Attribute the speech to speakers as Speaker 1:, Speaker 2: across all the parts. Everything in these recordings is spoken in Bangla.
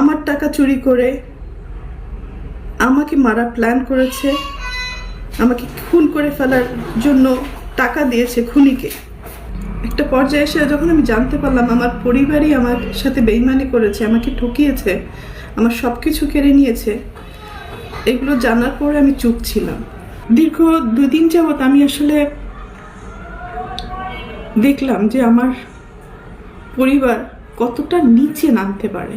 Speaker 1: আমার টাকা চুরি করে আমাকে মারা প্ল্যান করেছে, আমাকে খুন করে ফেলার জন্য টাকা দিয়েছে খুনিকে। একটা পর্যায়ে এসে যখন আমি জানতে পারলাম আমার পরিবারই আমার সাথে বেইমানি করেছে, আমাকে ঠকিয়েছে, আমার সব কিছু কেড়ে নিয়েছে, এগুলো জানার পরে আমি চুপ ছিলাম। দীর্ঘ দুদিন যাবৎ আমি আসলে দেখলাম যে আমার পরিবার কতটা নিচে নামতে পারে।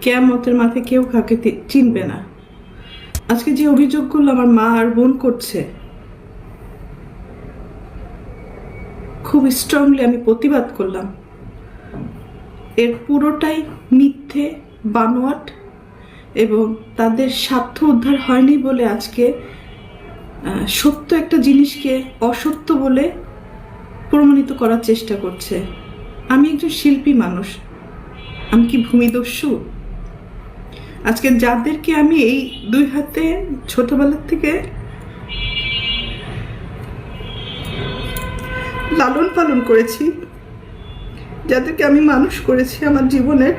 Speaker 1: কেয়ামতের মাথায় কেউ তি- চিনবে না। আজকে যে অভিযোগগুলো আমার মা আর বোন করছে, খুব স্ট্রংলি আমি প্রতিবাদ করলাম। এর পুরোটাই মিথ্যে, বানোয়াট এবং তাদের স্বার্থ উদ্ধার হয়নি বলে আজকে সত্য একটা জিনিসকে অসত্য বলে প্রমাণিত করার চেষ্টা করছে। আমি একজন শিল্পী মানুষ। আমি কি ভূমিদস্যু? আজকে যাদেরকে আমি এই দুই হাতে ছোটবেলার থেকে লালন পালন করেছি, যাদেরকে আমি মানুষ করেছি আমার জীবনের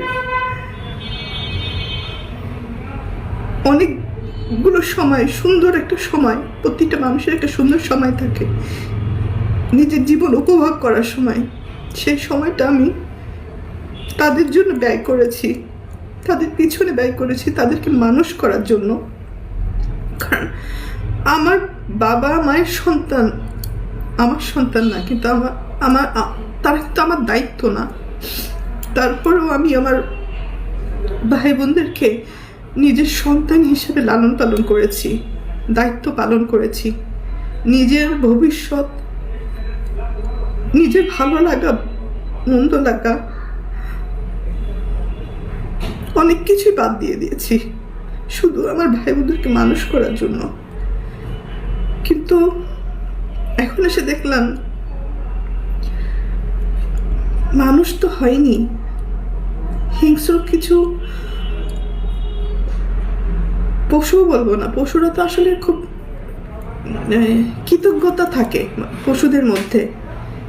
Speaker 1: অনেকগুলো সময়, সুন্দর একটা সময়, প্রতিটা মানুষের একটা সুন্দর সময় থাকে। নিজের জীবন উপভোগ করার সময়, সেই সময়টা আমি তাদের জন্য ব্যয় করেছি। তাদের পিছনে ব্যয় করেছি তাদেরকে মানুষ করার জন্য। কারণ আমার বাবা মায়ের সন্তান, আমার সন্তান না, কিন্তু আমার আমার, তারা কিন্তু আমার দায়িত্ব না। তারপরেও আমি আমার ভাই বোনদেরকে নিজের সন্তান হিসেবে লালন পালন করেছি, দায়িত্ব পালন করেছি। নিজের ভবিষ্যৎ, নিজের ভালো লাগা, মন্দ লাগা অনেক কিছুই বাদ দিয়ে দিয়েছি। শুধু আমার ভাই বোনদেরকে মানুষ করার জন্য। কিন্তু এখন এসে দেখলাম মানুষ তো হয়নি। হিংস্র কিছু পশুও বলব না। পশুরা তো আসলে খুব আহ, কৃতজ্ঞতা থাকে পশুদের মধ্যে।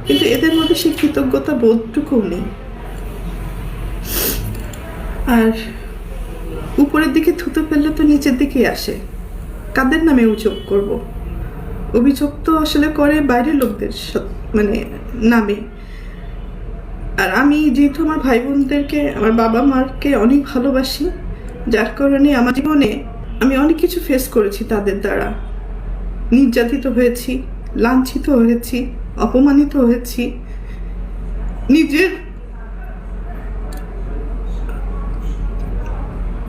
Speaker 1: কিন্তু এদের মধ্যে সেই কৃতজ্ঞতা বোধটুকুও নেই। আর উপরের দিকে থুতো ফেললে তো নিচের দিকেই আসে। কাদের নামে অভিযোগ করব? অভিযোগ তো আসলে করে বাইরের লোকদের মানে নামে। আর আমি যেহেতু আমার ভাই বোনদেরকে আমার বাবা মাকে অনেক ভালোবাসি, যার কারণে আমার জীবনে আমি অনেক কিছু ফেস করেছি তাদের দ্বারা। নির্যাতিত হয়েছি, লাঞ্ছিত হয়েছি, অপমানিত হয়েছি। নিজের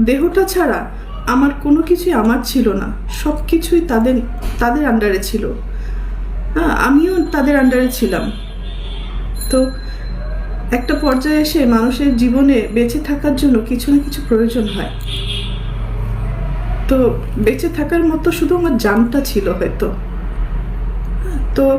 Speaker 1: দেহটা ছাড়া আমার কোনো কিছুই আমার ছিল না। সব কিছুই তাদের তাদের আন্ডারে ছিল। হ্যাঁ আমিও তাদের আন্ডারে ছিলাম। তো একটা পর্যায়ে এসে মানুষের জীবনে বেঁচে থাকার জন্য কিছু না কিছু প্রয়োজন হয়। তো বেঁচে থাকার মতো শুধু আমার জানটা ছিল হয়তো। তো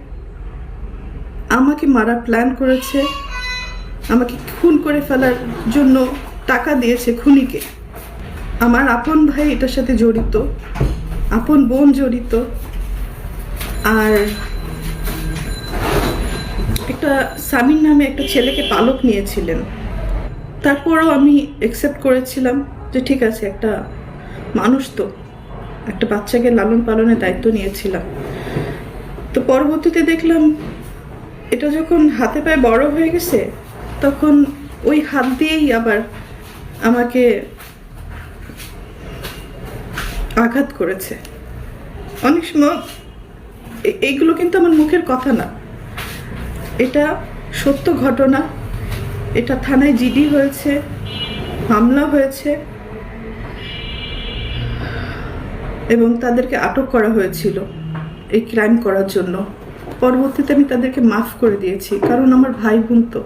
Speaker 1: আমাকে মারার প্ল্যান করেছে, আমাকে খুন করে ফেলার জন্য টাকা দিয়েছে খুনিকে। আমার আপন ভাই এটার সাথে জড়িত, আপন বোন জড়িত। আর একটা সামিন নামে একটা ছেলেকে পালক নিয়েছিলেন। তারপরও আমি অ্যাকসেপ্ট করেছিলাম যে ঠিক আছে, একটা মানুষ তো, একটা বাচ্চাকে লালন পালনের দায়িত্ব নিয়েছিলাম। তো পরবর্তীতে দেখলাম এটা যখন হাতে পায়ে বড় হয়ে গেছে, তখন ওই হাত দিয়েই আবার আমাকে আঘাত করেছে। অনেক সময় এইগুলো কিন্তু আমার মুখের কথা না। এটা সত্য ঘটনা। এটা থানায় জিডি হয়েছে হামলা হয়েছে, এবং তাদেরকে আটক করা হয়েছিল এই ক্রাইম করার জন্য। পরবর্তীতে আমি তাদেরকে মাফ করে দিয়েছি কারণ আমার ভাই বোন তো।